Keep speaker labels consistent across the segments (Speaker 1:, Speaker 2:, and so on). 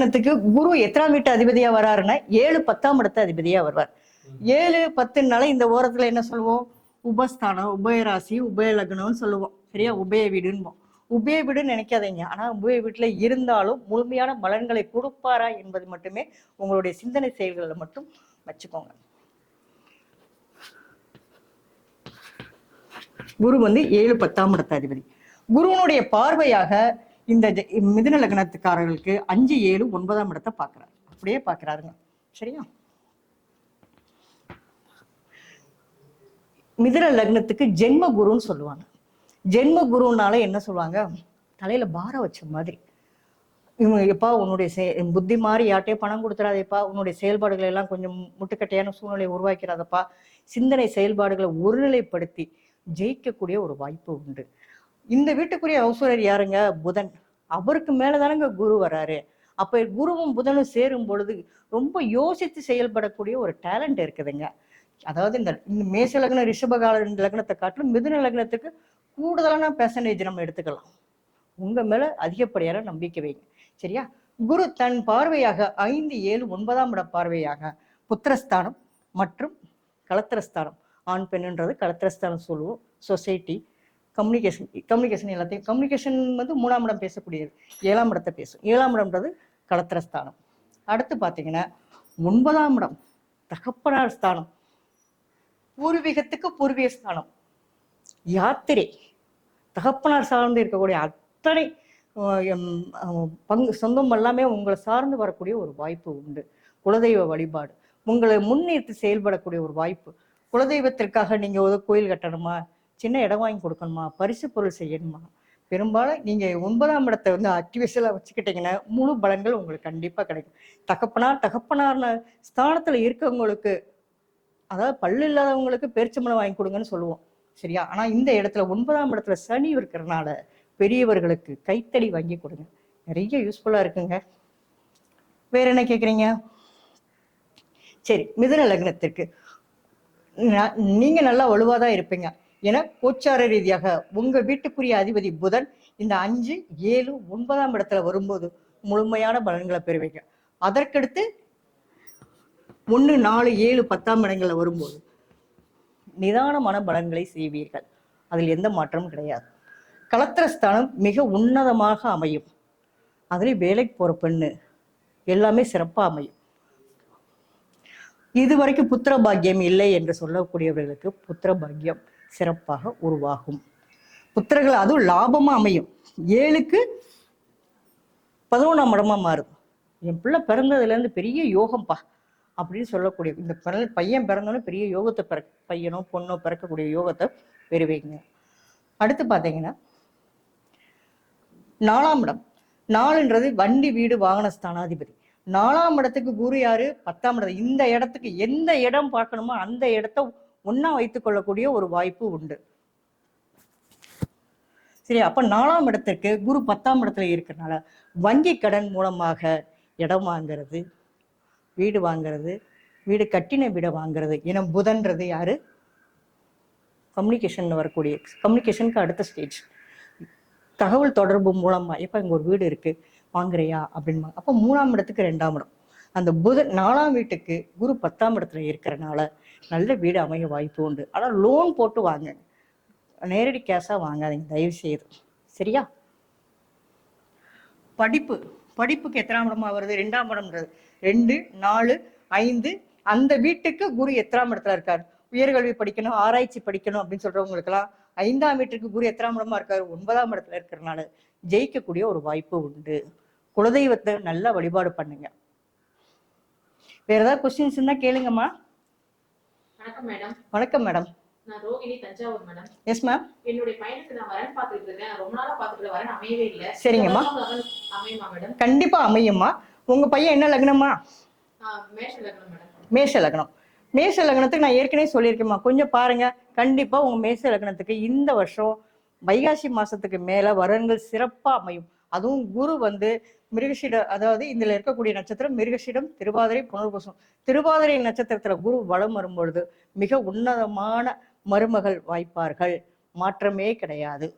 Speaker 1: லக்னத்துக்கு குரு எத்தனாம் வீட்டு அதிபதியா வராருன்னா ஏழு பத்தாம் இடத்து அதிபதியா வருவார். ஏழு பத்துனால இந்த ஓரத்துல என்ன சொல்லுவோம்? உபஸ்தானம் உபயராசி உபய லக்னம்னு சொல்லுவோம். சரியா? உபய வீடுன்போம் உபய வீடுன்னு நினைக்காதீங்க. ஆனா உபய வீட்டுல இருந்தாலும் முழுமையான பலன்களை கொடுப்பாரா என்பது மட்டுமே உங்களுடைய சிந்தனை செயல்களை மட்டும் வச்சுக்கோங்க. குரு வந்து ஏழு பத்தாம் இடத்த அதிபதி. குருவனுடைய பார்வையாக இந்த மிதுன லக்னத்துக்காரர்களுக்கு அஞ்சு ஏழு ஒன்பதாம் இடத்தை பார்க்கறாரு. அப்படியே பார்க்கறாருங்க. சரியா? மிதுன லக்னத்துக்கு ஜென்ம குருன்னு சொல்லுவாங்க. ஜென்ம குருனால என்ன சொல்லுவாங்க? தலையில பாரம் வச்ச மாதிரி. இவங்க எப்பா உன்னுடைய செ புத்தி மாறி யார்ட்டே பணம் கொடுத்துறாதேப்பா. உன்னுடைய செயல்பாடுகளை எல்லாம் கொஞ்சம் முட்டுக்கட்டையான சூழ்நிலையை உருவாக்கிறாதப்பா. சிந்தனை செயல்பாடுகளை ஒருநிலைப்படுத்தி ஜெயிக்கக்கூடிய ஒரு வாய்ப்பு உண்டு. இந்த வீட்டுக்குரிய ஹவுஸ்வரர் யாருங்க? புதன். அவருக்கு மேலதானங்க குரு வராரு. அப்ப குருவும் புதனும் சேரும் பொழுது ரொம்ப யோசித்து செயல்படக்கூடிய ஒரு டேலண்ட் இருக்குதுங்க. அதாவது இந்த இந்த மேச லக்னம் ரிஷபகால லக்னத்தை காட்டிலும் மிதுன லக்னத்துக்கு கூடுதலான பெர்சன்டேஜ் நம்ம எடுத்துக்கலாம். உங்க மேல அதிகப்படியான நம்பிக்கை வைங்க. சரியா? குரு தன் பார்வையாக ஐந்து ஏழு ஒன்பதாம் இட பார்வையாக புத்திரஸ்தானம் மற்றும் களத்திரஸ்தானம் ஆண் பெண்ணுன்றது களத்திரஸ்தானம் சொல்லுவோம். சொசைட்டி கம்யூனிகேஷன் கம்யூனிகேஷன் எல்லாத்தையும் கம்யூனிகேஷன் வந்து மூணாம் இடம் பேசக்கூடியது. ஏழாம் இடத்தை பேசும். ஏழாம் இடம்ன்றது களத்திரஸ்தானம் அடுத்து பார்த்தீங்கன்னா ஒன்பதாம் இடம் தகப்பனார் ஸ்தானம். பூர்வீகத்துக்கு பூர்வீக ஸ்தானம். யாத்திரை. தகப்பனார் சார்ந்து இருக்கக்கூடிய அத்தனை பங்கு சொந்தம் எல்லாமே உங்களை சார்ந்து வரக்கூடிய ஒரு வாய்ப்பு உண்டு. குலதெய்வ வழிபாடு. உங்களை முன்னிறுத்து செயல்படக்கூடிய ஒரு வாய்ப்பு. குலதெய்வத்திற்காக நீங்கள் ஒரு கோயில் கட்டணுமா? சின்ன இடம் வாங்கி கொடுக்கணுமா? பரிசு பொருள் செய்யணுமா? பெரும்பாலும் நீங்கள் ஒன்பதாம் இடத்தை வந்து அக்டிவேஷலா வச்சுக்கிட்டீங்கன்னா முழு பலன்கள் உங்களுக்கு கண்டிப்பாக கிடைக்கும். தகப்பனார் தகப்பனார்ன ஸ்தானத்தில் இருக்கவங்களுக்கு அதாவது பல்லு இல்லாதவங்களுக்கு பேரிச்சம்பழம் வாங்கி கொடுங்கன்னு சொல்லுவோம். சரியா? ஆனால் இந்த இடத்துல ஒன்பதாம் இடத்துல சனி இருக்கிறனால பெரியவர்களுக்கு கைத்தடி வாங்கி கொடுங்க. நிறைய யூஸ்ஃபுல்லாக இருக்குங்க. வேற என்ன கேட்குறீங்க சரி மிதுன லக்னத்திற்கு. நீங்கள் நல்லா வலுவாக தான் இருப்பீங்க. என கோச்சார ரீதியாக உங்க வீட்டுக்குரிய அதிபதி புதன் இந்த அஞ்சு ஏழு ஒன்பதாம் இடத்துல வரும்போது முழுமையான பலன்களை பெறுவீங்க. அதற்கடுத்து ஒன்று நாலு ஏழு பத்தாம் இடங்களில் வரும்போது நிதானமான பலன்களை செய்வீர்கள். அதில் எந்த மாற்றமும் கிடையாது. கலத்திரஸ்தானம் மிக உன்னதமாக அமையும். அதுலேயும் வேலைக்கு போற பெண்ணு எல்லாமே சிறப்பாக அமையும். இதுவரைக்கும் புத்திர பாக்கியம் இல்லை என்று சொல்லக்கூடியவர்களுக்கு புத்திர பாக்கியம். சிறப்பாக உருவாகும். புத்திரர்கள் அதுவும் லாபமா அமையும். ஏழுக்கு பதினொன்றாம் இடமா மாறும். என் பிள்ளை பிறந்ததுல இருந்து பெரிய யோகம்பா அப்படின்னு சொல்லக்கூடிய இந்த பிறந்த பையன் பிறந்தோன்னே பெரிய யோகத்தை பிற பையனோ பொண்ணோ பிறக்கக்கூடிய யோகத்தை பெறுவீங்க. அடுத்து பார்த்தீங்கன்னா நாலாம் இடம். நாலுன்றது வண்டி வீடு வாகன ஸ்தானாதிபதி. நாலாம் இடத்துக்கு குரு யாரு? பத்தாம் இடம். இந்த இடத்துக்கு எந்த இடம் பார்க்கணுமோ அந்த இடத்த ஒன்றா வைத்துக் கொள்ளக்கூடிய ஒரு வாய்ப்பு உண்டு. சரி அப்ப நாலாம் இடத்திற்கு குரு பத்தாம் இடத்துல இருக்கிறனால வங்கி கடன் மூலமாக இடம் வாங்குறது வீடு வாங்குறது வீடு கட்டின வீடை வாங்குறது ஏன்னா புதன்றது யாரு? கம்யூனிகேஷன் வரக்கூடிய கம்யூனிகேஷனுக்கு அடுத்த ஸ்டேஜ் தகவல் தொடர்பு மூலமா இப்ப இங்க ஒரு வீடு இருக்கு வாங்குறியா? அப்படின்னு அப்போ மூணாம் இடத்துக்கு ரெண்டாம் இடம். அந்த புதன் நாலாம் வீட்டுக்கு குரு பத்தாம் இடத்துல இருக்கிறனால நல்ல வீடு அமைய வாய்ப்பு உண்டு. ஆனா லோன் போட்டு வாங்க. நேரடி கேஷா வாங்காதீங்க தயவு செய்து சரியா? படிப்பு. படிப்புக்கு எத்தனாம் இடமா வருது? ரெண்டாம் இடம்ன்றது. ரெண்டு நாலு ஐந்து. அந்த வீட்டுக்கு குரு எத்தனாம் இடத்துல இருக்காரு? உயர்கல்வி படிக்கணும் ஆராய்ச்சி படிக்கணும் அப்படின்னு சொல்றவங்களுக்கெல்லாம் ஐந்தாம் வீட்டுக்கு குரு எத்தனாம் இடமா இருக்காரு? ஒன்பதாம் இடத்துல இருக்கிறனால ஜெயிக்கக்கூடிய ஒரு வாய்ப்பு உண்டு. குலதெய்வத்தை நல்லா வழிபாடு பண்ணுங்க. வேற ஏதாவது கொஸ்டின்ஸ் இருந்தா கேளுங்கம்மா.
Speaker 2: வணக்கம் மேடம்.
Speaker 1: வணக்கம் மேடம்.
Speaker 2: நான் Rohini Thanjavur madam.
Speaker 1: Yes ma'am
Speaker 2: என்னுடைய பையனுக்கு நான் வரன் பார்த்துட்டு இருக்கேன். ரொம்ப நாளா பார்த்துட்டு வரன் அமையவே இல்ல.
Speaker 1: சரிங்கம்மா.
Speaker 2: அமையுமா மேடம்?
Speaker 1: கண்டிப்பா அமையும்மா. உங்க பையன் என்ன லக்னமா?
Speaker 2: மேஷ லக்னம் மேடம்.
Speaker 1: மேஷ லக்னம். மேஷ லக்னத்துக்கு நான் ஏற்கனவே சொல்லியிருக்கேம்மா. கொஞ்சம் பாருங்க. கண்டிப்பா உங்க மேஷ லக்னத்துக்கு இந்த வருஷம் வைகாசி மாசத்துக்கு மேல வரன்கள் சிறப்பா அமையும். அதுவும் குரு வந்து மிருகஷிட அதாவது இதுல இருக்கக்கூடிய நட்சத்திரம் மிருகஷிடம் திருவாதிரை புனர்பூசம். திருவாதிரை நட்சத்திரத்துல குரு வலம் வரும்பொழுது மிக உன்னதமான மருமகள் வாய்ப்பார்கள். மாற்றமே கிடையாது.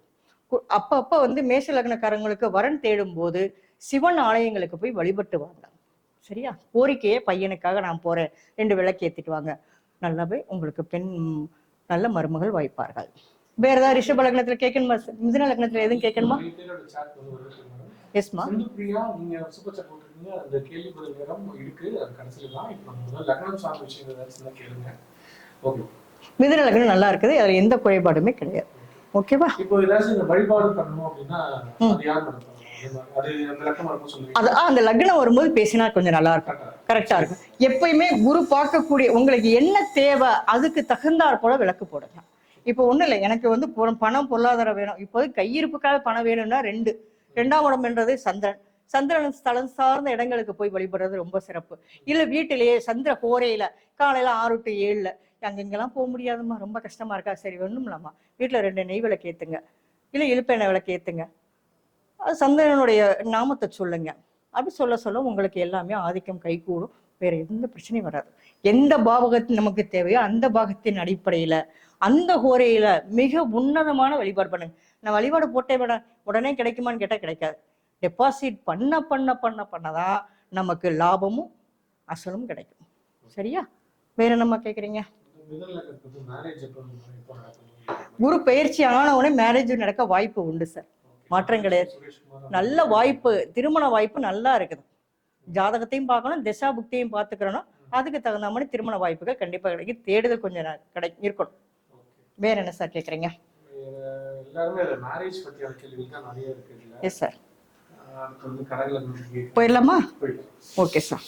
Speaker 1: கு- வந்து மேஷ லக்னக்காரங்களுக்கு வரன் தேடும் போது சிவன் ஆலயங்களுக்கு போய் வழிபட்டு வாங்க. சரியா? கோரிக்கையே பையனுக்காக நான் போறேன். ரெண்டு விளக்கு ஏத்திட்டு வாங்க. நல்லாவே உங்களுக்கு பெண் நல்ல மருமகள் வாய்ப்பார்கள். வேற ஏதாவது ரிஷப லக்னத்துல கேட்கணுமா? மிதுன லக்னத்துல எதுவும் கேட்கணுமா. எஸ்மா
Speaker 3: பிரியா நீங்க சூப்பர் சாட் போட்டிருக்கீங்க. அந்த கேள்வி பதில் நேரம் இருக்கு. அது கடைசியில தான். இப்போ நம்ம லக்னம் சார்ந்த தான் கேளுங்க. ஓகே
Speaker 1: மிதுன லக்னம் நல்லா இருக்குது. அதுல எந்த குறைபாடுமே கிடையாது. ஓகேவா
Speaker 3: இப்போ ஏதாச்சும் இந்த வழிபாடு பண்ணணும் அப்படின்னா அது யார் அது அந்த லக்னம்
Speaker 1: வரும்போது பேசினா கொஞ்சம் நல்லா இருக்கும்.
Speaker 3: கரெக்டா
Speaker 1: இருக்கும். எப்பயுமே குரு பார்க்கக்கூடிய உங்களுக்கு என்ன தேவை அதுக்கு தகுந்தாற் போல விளக்கு போடுங்க இப்போ ஒன்றும் இல்லை. எனக்கு வந்து பணம் பொருளாதாரம் வேணும். இப்போது கையிருப்புக்காக பணம் வேணும்னா ரெண்டு. ரெண்டாம் இடம் என்றது சந்திரன். சந்திரன் ஸ்தலம் சார்ந்த இடங்களுக்கு போய் வழிபடுறது ரொம்ப சிறப்பு. இல்லை வீட்டிலேயே சந்திர கோரையில் காலையில் ஆறு டு ஏழில் அங்கெங்கெல்லாம் போக முடியாதும்மா. ரொம்ப கஷ்டமாக இருக்கா? சரி ஒன்றும் இல்லாமா வீட்டில் ரெண்டு நெய் விளக்கு ஏற்றுங்க இல்லை இழுப்பெண்ணெய் விளக்கு ஏற்றுங்க அது சந்திரனுடைய நாமத்தை சொல்லுங்க. அப்படி சொல்ல சொல்ல உங்களுக்கு எல்லாமே ஆதிக்கம் கைகூடும் வேற எந்த பிரச்சனையும் வராது. எந்த பாவகத்தின் நமக்கு தேவையோ அந்த பாகத்தின் அடிப்படையில் அந்த ஹோரையில மிக உன்னதமான வழிபாடு பண்ணுங்க. நான் வழிபாடு போட்டே விட உடனே கிடைக்குமான்னு கேட்டால் கிடைக்காது. டெபாசிட் பண்ண பண்ண பண்ண பண்ணதான் நமக்கு லாபமும் அசலும் கிடைக்கும். சரியா? வேற என்னம்மா கேக்குறீங்க? குரு பயிற்சி ஆன உடனே மேரேஜ் நடக்க வாய்ப்பு உண்டு சார் மாற்றம் கிடையாது. நல்ல வாய்ப்பு திருமண வாய்ப்பு நல்லா இருக்குது. ஜாதகத்தையும் பார்க்கணும் திசா புக்தியும் பார்த்துக்கிறோன்னா அதுக்கு தகுந்த மாதிரி திருமண வாய்ப்புகள் கண்டிப்பா கிடைக்கும். தேடுதல் கொஞ்சம் கிடை இருக்கணும். வேற என்ன சார் கேக்குறீங்க? எஸ் சார் போயிடலாமா? Okay sir